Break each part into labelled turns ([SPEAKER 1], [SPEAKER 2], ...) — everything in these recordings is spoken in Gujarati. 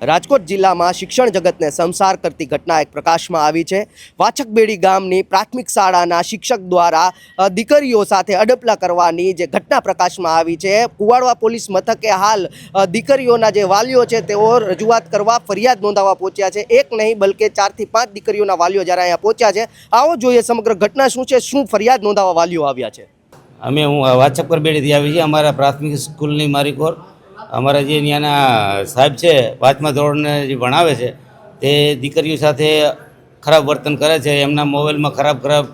[SPEAKER 1] રાજકોટ જિલ્લામાં શિક્ષણ જગતને સંસાર કરતી ઘટના એક પ્રકાશમાં આવી છે. વાછકબેડી ગામની પ્રાથમિક શાળાના શિક્ષક દ્વારા દીકરીઓ સાથે અડપલા કરવાની જે ઘટના પ્રકાશમાં આવી છે, કુવાડવા પોલીસ મથકે હાલ દીકરીઓના જે વાલીઓ છે તેઓ રજૂઆત કરવા ફરિયાદ નોંધાવવા પહોંચ્યા છે. એક નહીં, બલકે ચારથી પાંચ દીકરીઓના વાલીઓ જ્યારે અહીંયા પહોંચ્યા છે. આવો જોઈએ સમગ્ર ઘટના શું છે, શું ફરિયાદ નોંધાવવા વાલીઓ આવ્યા છે?
[SPEAKER 2] અમે હું વાચક પર બેડીથી આવી છીએ. અમારા પ્રાથમિક સ્કૂલની મારી કોર અમારા જે ત્યાંના સાહેબ છે પાંચમા ધોરણને જે ભણાવે છે, તે દીકરીઓ સાથે ખરાબ વર્તન કરે છે, એમના મોબાઈલમાં ખરાબ ખરાબ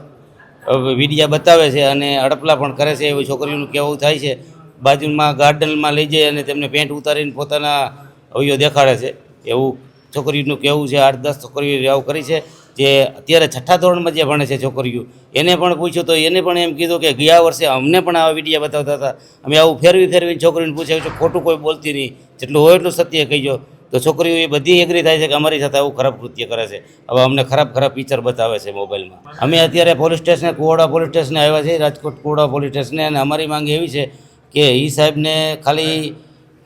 [SPEAKER 2] વિડીયા બતાવે છે અને અડપલા પણ કરે છે એવી છોકરીઓનું કહેવું થાય છે. બાજુમાં ગાર્ડનમાં લઈ જઈ અને તેમને પેન્ટ ઉતારીને પોતાના અવયવ દેખાડે છે. એવું છોકરીઓનું કહેવું છે, આઠ દસ છોકરીઓ આવું કરી છે. જે અત્યારે છઠ્ઠા ધોરણમાં જે ભણે છે છોકરીઓ, એને પણ પૂછ્યું તો એને પણ એમ કીધું કે ગયા વર્ષે અમને પણ આવા વિડીયા બતાવતા હતા. અમે આવું ફેરવી ફેરવીને છોકરીને પૂછ્યું છે, ખોટું કોઈ બોલતી નહીં. જેટલું હોય એટલું સત્ય કહીજો. તો છોકરીઓ એ બધી એગ્રી થાય છે કે અમારી સાથે આવું ખરાબ કૃત્ય કરે છે. હવે અમને ખરાબ ખરાબ પિક્ચર બતાવે છે મોબાઈલમાં અમે અત્યારે પોલીસ સ્ટેશને કુવાડા પોલીસ સ્ટેશને આવ્યા છીએ, રાજકોટ કુવાડા પોલીસ સ્ટેશને અને અમારી માંગ એવી છે કે એ સાહેબને ખાલી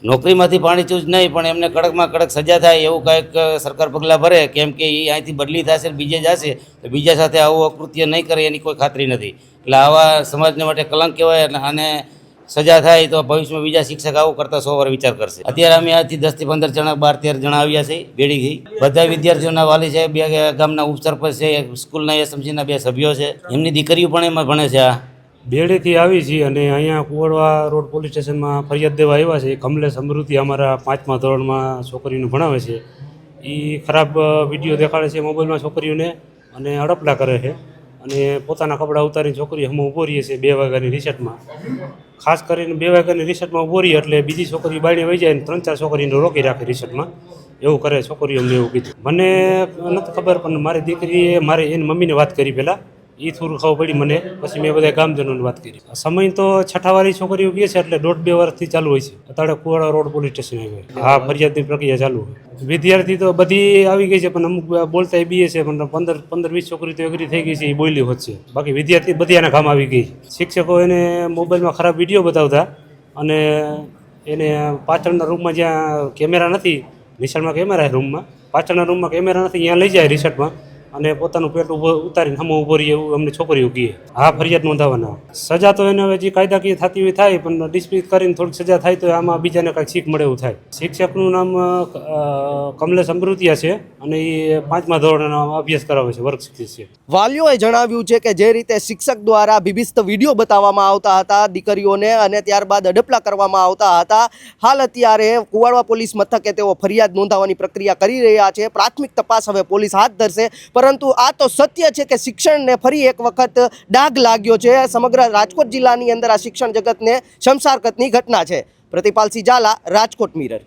[SPEAKER 2] નોકરીમાંથી પાણી ચૂજ નહીં, પણ એમને કડકમાં કડક સજા થાય એવું કાંઈક સરકાર પગલાં ભરે, કેમ કે એ અહીંથી બદલી થશે બીજે જશે, તો બીજા સાથે આવું અકૃત્ય નહીં કરે એની કોઈ ખાતરી નથી. એટલે આવા સમાજને માટે કલંક કહેવાય એટલે આને સજા થાય તો ભવિષ્યમાં બીજા શિક્ષક આવું કરતા સો વાર વિચાર કરશે. અત્યારે અમે આજથી દસથી પંદર જણા બાર તેર જણા આવ્યા છે બેડીથી. બધા વિદ્યાર્થીઓના વાલી છે બે ગામના ઉપસરપંચ છે સ્કૂલના એસએમસીના બે સભ્યો છે. એમની દીકરીઓ પણ એમાં ભણે છે આ.
[SPEAKER 3] બેડેથી આવી છીએ અને અહીંયા કુવાડવા રોડ પોલીસ સ્ટેશનમાં ફરિયાદ દેવા આવ્યા છે. કમલેશ સમૃદ્ધિ અમારા પાંચમા ધોરણમાં છોકરીને ભણાવે છે. એ ખરાબ વીડિયો દેખાડે છે મોબાઈલમાં છોકરીઓને અને અડપલા કરે છે. અને પોતાના કપડાં ઉતારીને છોકરી અમે ઊભો રહીએ છીએ બે વાગ્યાની રિસેટમાં. ખાસ કરીને બે વાગ્યાની રિસેટમાં ઊભો રહીએ એટલે બીજી છોકરી બાઈને વહી જાય ને ત્રણ ચાર છોકરીને રોકી રાખે રિસેટમાં. એવું કરે છોકરીઓ અમને એવું કીધું. મને નથી ખબર, પણ મારી દીકરીએ મારે એની મમ્મીને વાત કરી પહેલાં. એ થોડું ખબર પડી મને. પછી મેં બધા ગામજનોની વાત કરી. સમય તો છઠ્ઠાવાળી છોકરીઓ કહે છે એટલે દોઢ બે વર્ષથી ચાલુ હોય છે. અત્યારે કુવાડા રોડ પોલીસ સ્ટેશન આવી હા ફરિયાદની પ્રક્રિયા ચાલુ હોય. વિદ્યાર્થી તો બધી આવી ગઈ છે, પણ અમુક બોલતા બીએ છે, પણ પંદર પંદર વીસ છોકરી તો એગ્રી થઈ ગઈ છે, એ બોલી હોત છે. બાકી વિદ્યાર્થી બધી એના કામ આવી ગઈ શિક્ષકો એને મોબાઈલમાં ખરાબ વીડિયો બતાવતા અને એને પાછળના રૂમમાં જ્યાં કેમેરા નથી નિશાળમાં કેમેરા રૂમમાં, પાછળના રૂમમાં કેમેરા નથી, ત્યાં લઈ જાય રિસર્ટમાં. અને પોતાનું પેટ ઉતારીને હમ ઊભો રહીએ એવું અમને છોકરીઓ કહે. હા, ફરિયાદ નોંધાવવાના. સજા તો એને હવે જે કાયદાકીય થતી હોય થાય, પણ ડિસ્મિસ કરીને થોડીક સજા થાય તો આમાં બીજાને કાંઈક શીખ મળે એવું થાય. શિક્ષકનું નામ કમલેશ અમૃતિયા છે અને એ પાંચમા ધોરણનો અભ્યાસ કરાવે છે, વર્ગ શિક્ષક છે.
[SPEAKER 1] વાલીઓએ જણાવ્યું છે કે જે રીતે શિક્ષક દ્વારા બીભિસ્ત વીડિયો બતાવવામાં આવતા હતા દીકરીઓને અને ત્યારબાદ અડપલા કરવામાં આવતા હતા. હાલ અત્યારે કુવાડવા પોલીસ મથકે તેઓ ફરિયાદ નોંધાવવાની પ્રક્રિયા કરી રહ્યા છે. પ્રાથમિક તપાસ હવે પોલીસ હાથ ધરશે પરંતુ આ તો સત્ય છે કે શિક્ષણને ફરી એક વખત ડાઘ લાગ્યો છે. સમગ્ર રાજકોટ જિલ્લાની અંદર આ શિક્ષણ જગતને શમસારકતની ઘટના છે. પ્રતિપાલસિંહ ઝાલા, રાજકોટ મિરર.